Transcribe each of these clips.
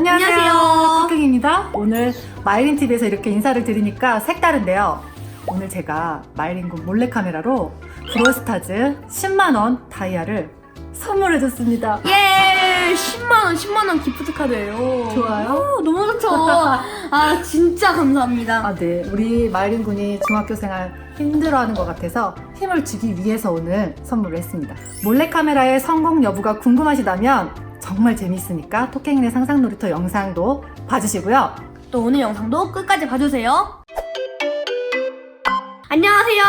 안녕하세요. 토킹입니다. 오늘 마이린 TV에서 이렇게 인사를 드리니까 색다른데요. 오늘 제가 마이린군 몰래카메라로 브로스타즈 10만원 다이아를 선물해줬습니다. 예! 10만원, 10만원 기프트 카드예요. 좋아요? 오, 너무 좋죠. 아, 진짜 감사합니다. 아, 네. 우리 마이린 군이 중학교 생활 힘들어하는 것 같아서 힘을 주기 위해서 오늘 선물을 했습니다. 몰래카메라의 성공 여부가 궁금하시다면 정말 재밌으니까 토깽이네 상상 놀이터 영상도 봐주시고요. 또 오늘 영상도 끝까지 봐주세요. 안녕하세요.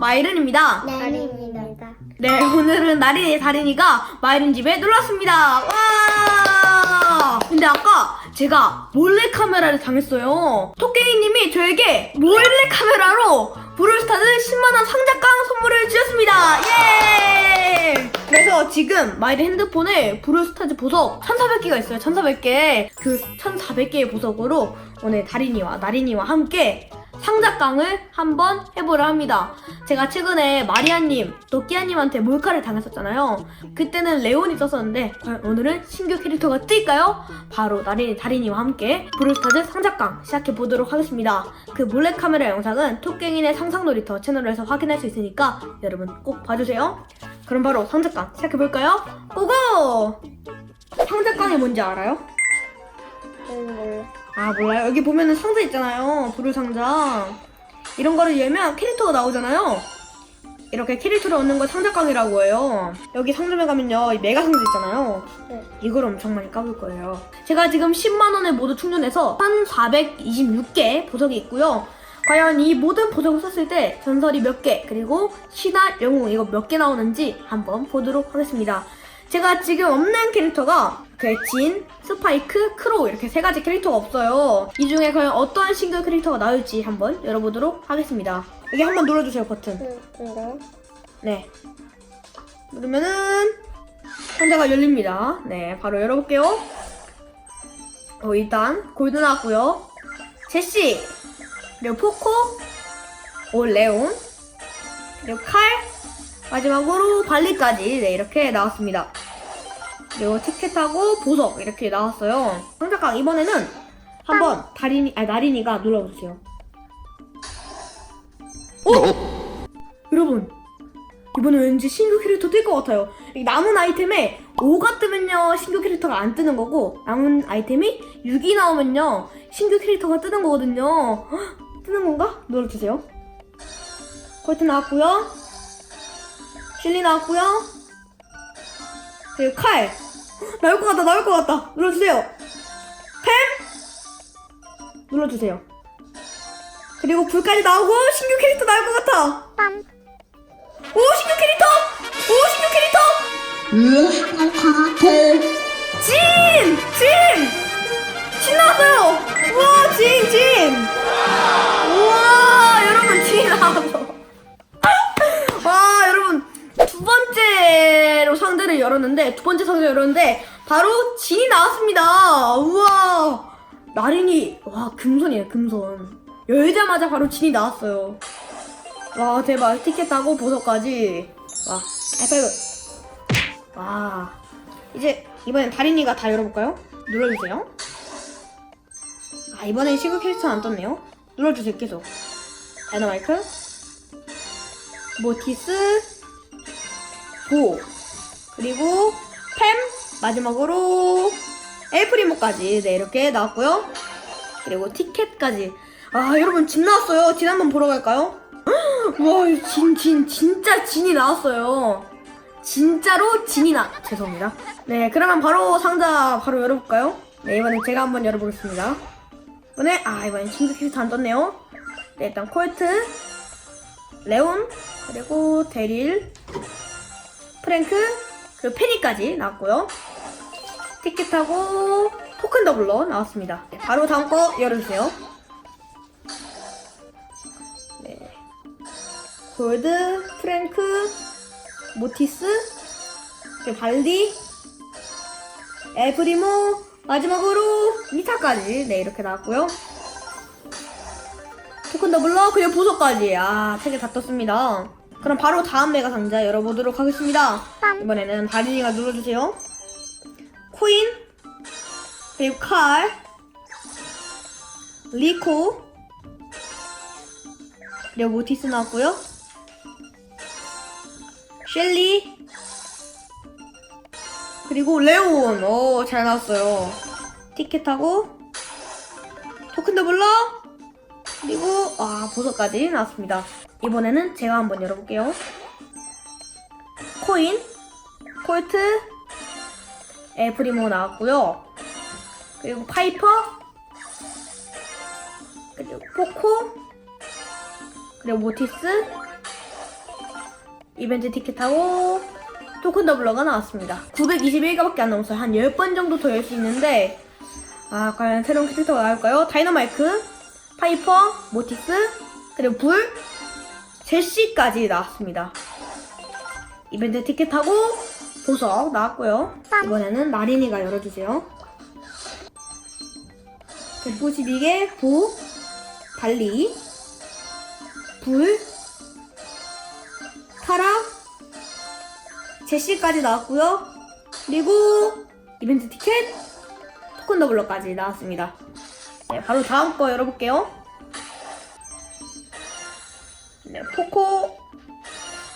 마이른입니다. 나리입니다. 네, 오늘은 나린이 다린이가 마이린 집에 놀러 왔습니다. 와! 근데 아까 제가 몰래 카메라를 당했어요. 토깽이님이 저에게 몰래 카메라로 브롤스타즈 10만원 상자깡 선물을 주셨습니다. 예! 그래서 지금 마이린 핸드폰에 브롤스타즈 보석 1400개가 있어요. 1400개. 그 1400개의 보석으로 오늘 다린이와 나린이와 함께 상자깡을 한번 해보려 합니다. 제가 최근에 마리아님, 또 끼아님한테 몰카를 당했었잖아요. 그때는 레온이 떴었는데 과연 오늘은 신규 캐릭터가 뜰까요? 바로 나린이 다린이와 함께 브롤스타즈 상자깡 시작해보도록 하겠습니다. 그 몰래카메라 영상은 토깽이네 상상놀이터 채널에서 확인할 수 있으니까 여러분 꼭 봐주세요. 그럼 바로 상자깡 시작해볼까요? 고고! 상자깡이 뭔지 알아요? 음, 아 몰라요? 여기 보면은 상자 있잖아요. 불을 상자. 이런 거를 열면 캐릭터가 나오잖아요. 이렇게 캐릭터를 얻는 걸 상자깡이라고 해요. 여기 상점에 가면요 이 메가 상자 있잖아요. 네. 이걸 엄청 많이 까볼 거예요. 제가 지금 10만원에 모두 충전해서 1426개 보석이 있고요. 과연 이 모든 보석을 썼을 때 전설이 몇 개 그리고 신화 영웅 이거 몇 개 나오는지 한번 보도록 하겠습니다. 제가 지금 없는 캐릭터가 그 진, 스파이크, 크로우 이렇게 세 가지 캐릭터가 없어요. 이 중에 과연 어떠한 싱글 캐릭터가 나올지 한번 열어보도록 하겠습니다. 여기 한번 눌러주세요 버튼. 음, 이거. 네. 누르면은 상자가 열립니다. 네, 바로 열어볼게요. 어, 일단 골드 나왔고요. 제시, 그리고 포코, 오 레온, 그리고 칼, 마지막으로 발리까지 네 이렇게 나왔습니다. 그리고 티켓하고 보석 이렇게 나왔어요. 상자깡 이번에는 한번 다린이 아니 나린이가 눌러보세요. 오! 여러분 이번에 왠지 신규 캐릭터 뜰 것 같아요. 이 남은 아이템에 5가 뜨면요 신규 캐릭터가 안 뜨는 거고 남은 아이템이 6이 나오면요 신규 캐릭터가 뜨는 거거든요. 헉, 뜨는 건가? 눌러주세요. 콜트 나왔고요. 실리 나왔고요. 그리고 칼 헉, 나올 것 같다 나올 것 같다 눌러주세요. 팸 눌러주세요. 그리고 불까지 나오고 신규 캐릭터 나올 것 같아. 빰. 오 신규 캐릭터! 오 신규 캐릭터! 진! 진! 진 나왔어요! 우와 진! 진! 우와 여러분 진 나왔어 번째로 상자를 열었는데 두 번째 상자 열었는데 바로 진이 나왔습니다. 우와. 나린이 와 금손이에요 금손. 열자마자 바로 진이 나왔어요. 와 대박. 티켓하고 보석까지. 와 F5 와. 이제 이번엔 다린이가 다 열어볼까요? 눌러주세요. 아 이번엔 시그 캐릭터 안 떴네요. 눌러주세요 계속. 다이너마이크. 모티스 고 그리고 팸 마지막으로 엘프리모까지 네 이렇게 나왔고요 그리고 티켓까지 아 여러분 진 나왔어요 진 한번 보러 갈까요? 와, 진, 진, 진짜 진이 나왔어요. 진짜로 진이 나, 죄송합니다. 네, 그러면 바로 상자 바로 열어볼까요? 네, 이번엔 제가 한번 열어보겠습니다. 이번에, 아, 이번엔 친구 캐릭터 안 떴네요. 네, 일단 콜트, 레온, 그리고 데릴, 프랭크, 그리고 페니까지 나왔고요. 티켓하고 토큰 더블로 나왔습니다. 네, 바로 다음 거 열어주세요. 네. 골드, 프랭크, 모티스, 그리고 발디, 에프리모, 마지막으로 미타까지 네 이렇게 나왔고요. 토큰 더블러 그리고 보석까지 아 세 개 다 떴습니다. 그럼 바로 다음 메가 상자 열어보도록 하겠습니다. 빰. 이번에는 다린이가 눌러주세요. 코인, 그리고 칼, 리코, 그리고 모티스 나왔고요. 셸리, 그리고 레온. 오, 잘 나왔어요. 티켓하고 토큰 더블러 그리고 아 보석까지 나왔습니다. 이번에는 제가 한번 열어볼게요. 코인, 콜트, 에프리모 나왔고요. 그리고 파이퍼, 그리고 포코, 그리고 모티스, 이벤트 티켓하고 토큰 더블러가 나왔습니다. 921개밖에 안 남았어요. 한 10번 정도 더 열 수 있는데 아 과연 새로운 캐릭터가 나올까요? 다이너마이크, 파이퍼, 모티스, 그리고 불, 제시까지 나왔습니다. 이벤트 티켓하고 보석 나왔고요. 이번에는 마린이가 열어주세요. 192개 보, 발리, 불, 타라, 제시까지 나왔고요. 그리고 이벤트 티켓, 토큰 더블러까지 나왔습니다. 네, 바로 다음 거 열어볼게요. 네, 포코.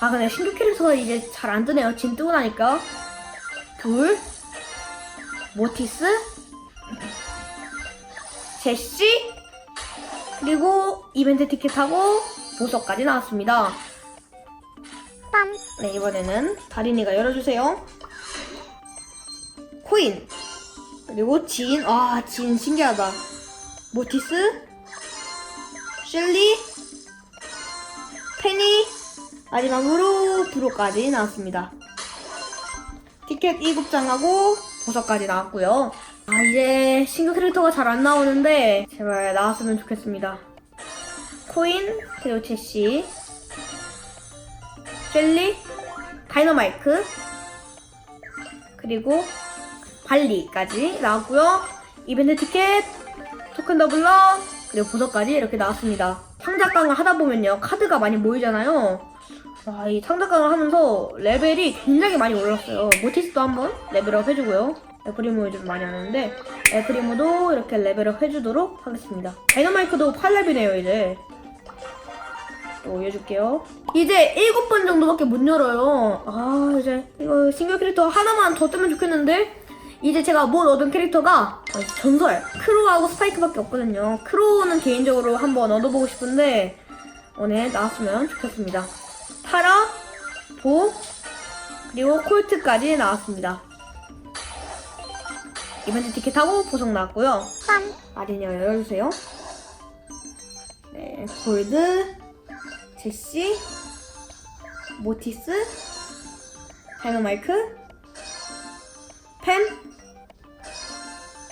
아, 근데 신규 캐릭터가 이제 잘 안 뜨네요. 진 뜨고 나니까. 둘, 모티스, 제시, 그리고 이벤트 티켓하고 보석까지 나왔습니다. 네, 이번에는 다린이가 열어주세요. 코인, 그리고 진, 아, 진 신기하다. 모티스, 셸리, 페니, 마지막으로 브로까지 나왔습니다. 티켓 2급장하고 보석까지 나왔고요. 아, 이제 신규 캐릭터가 잘 안 나오는데 제발 나왔으면 좋겠습니다. 코인, 그리고 제시, 셸리, 다이너마이크, 그리고 발리까지 나왔고요. 이벤트 티켓, 토큰 더블러, 그리고 보석까지 이렇게 나왔습니다. 창작강을 하다 보면요. 카드가 많이 모이잖아요. 와, 이 창작강을 하면서 레벨이 굉장히 많이 올랐어요. 모티스도 한번 레벨업 해주고요. 에프리모 요즘 많이 하는데 에프리모도 이렇게 레벨업 해주도록 하겠습니다. 다이너마이크도 8렙이네요 이제. 또 올려줄게요. 이제 7번 정도밖에 못 열어요. 아, 이제 이거 싱글 캐릭터 하나만 더 뜨면 좋겠는데? 이제 제가 못 얻은 캐릭터가 어, 전설 크로하고 스파이크밖에 없거든요. 크로는 개인적으로 한번 얻어보고 싶은데 오늘 나왔으면 좋겠습니다. 타라, 보, 그리고 콜트까지 나왔습니다. 이벤트 티켓하고 보석 나왔고요. 아리냐 열어주세요. 네, 골드, 제시, 모티스, 다이너마이크, 펜,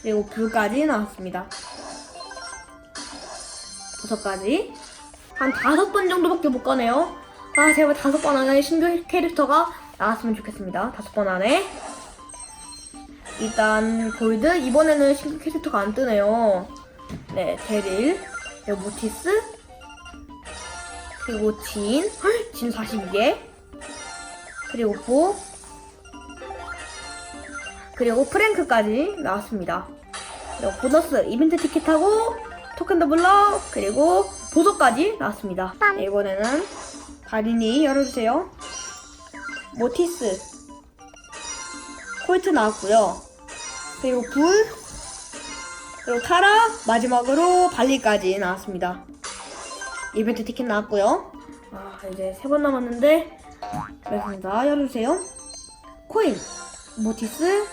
그리고 불까지 나왔습니다. 보석까지 한 다섯 번 정도밖에 못 가네요. 아 제발 다섯 번 안에 신규 캐릭터가 나왔으면 좋겠습니다. 다섯 번 안에 일단 골드 이번에는 신규 캐릭터가 안 뜨네요. 네 데릴 그리고 모티스 그리고 진, 헉, 진 42개 그리고 보 그리고 프랭크까지 나왔습니다. 그리고 보너스 이벤트 티켓하고 토큰 더블러 그리고 보석까지 나왔습니다. 네, 이번에는 다린이 열어주세요. 모티스 콜트 나왔고요. 그리고 불 그리고 타라 마지막으로 발리까지 나왔습니다. 이벤트 티켓 나왔고요. 아 이제 세 번 남았는데 그렇습니다. 열어주세요. 코인 모티스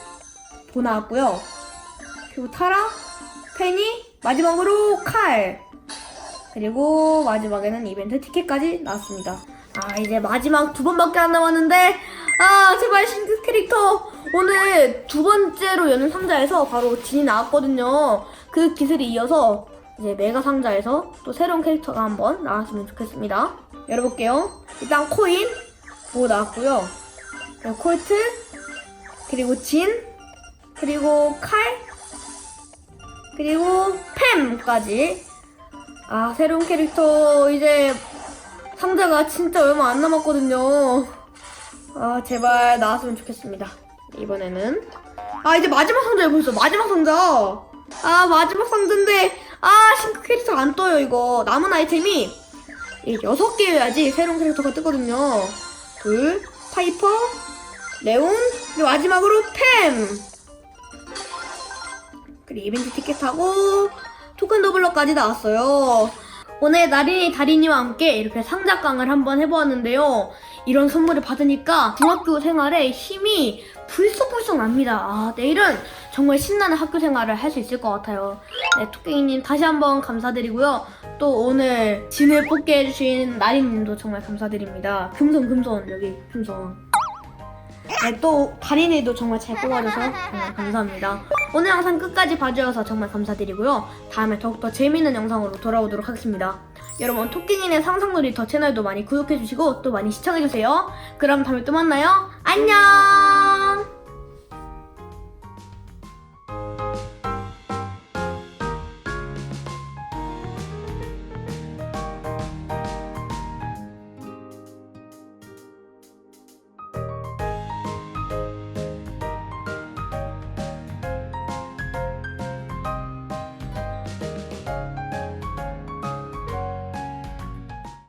보 나왔고요. 그리고 타라, 페니, 마지막으로 칼. 그리고 마지막에는 이벤트 티켓까지 나왔습니다. 아 이제 마지막 두 번밖에 안 남았는데 아 제발 신규 캐릭터 오늘 두 번째로 여는 상자에서 바로 진이 나왔거든요. 그 기술이 이어서 이제 메가 상자에서 또 새로운 캐릭터가 한번 나왔으면 좋겠습니다. 열어볼게요. 일단 코인 뭐 나왔고요. 그리고 콜트 그리고 진 그리고 칼? 그리고 팸까지. 아 새로운 캐릭터 이제 상자가 진짜 얼마 안 남았거든요. 아 제발 나왔으면 좋겠습니다. 이번에는. 아 이제 마지막 상자에 벌써 마지막 상자. 아 마지막 상자인데. 아 신규 캐릭터 안 떠요 이거. 남은 아이템이 이 여섯 개여야지 새로운 캐릭터가 뜨거든요. 둘 파이퍼 레온 마지막으로 팸 그리고 이벤트 티켓하고 토큰 더블러까지 나왔어요 오늘 나린이 다린이와 함께 이렇게 상자깡을 한번 해보았는데요 이런 선물을 받으니까 중학교 생활에 힘이 불쑥불쑥 납니다. 아, 내일은 정말 신나는 학교 생활을 할 수 있을 것 같아요. 네, 토끼님 다시 한번 감사드리고요. 또 오늘 진을 뽑게 해주신 나린님도 정말 감사드립니다. 금손, 금손, 여기 금손. 네, 또 다린이도 정말 잘 뽑아줘서 정말 감사합니다. 오늘 영상 끝까지 봐주셔서 정말 감사드리고요. 다음에 더욱더 재밌는 영상으로 돌아오도록 하겠습니다. 여러분 토끼인의 상상놀이 더 채널도 많이 구독해주시고 또 많이 시청해주세요. 그럼 다음에 또 만나요. 안녕!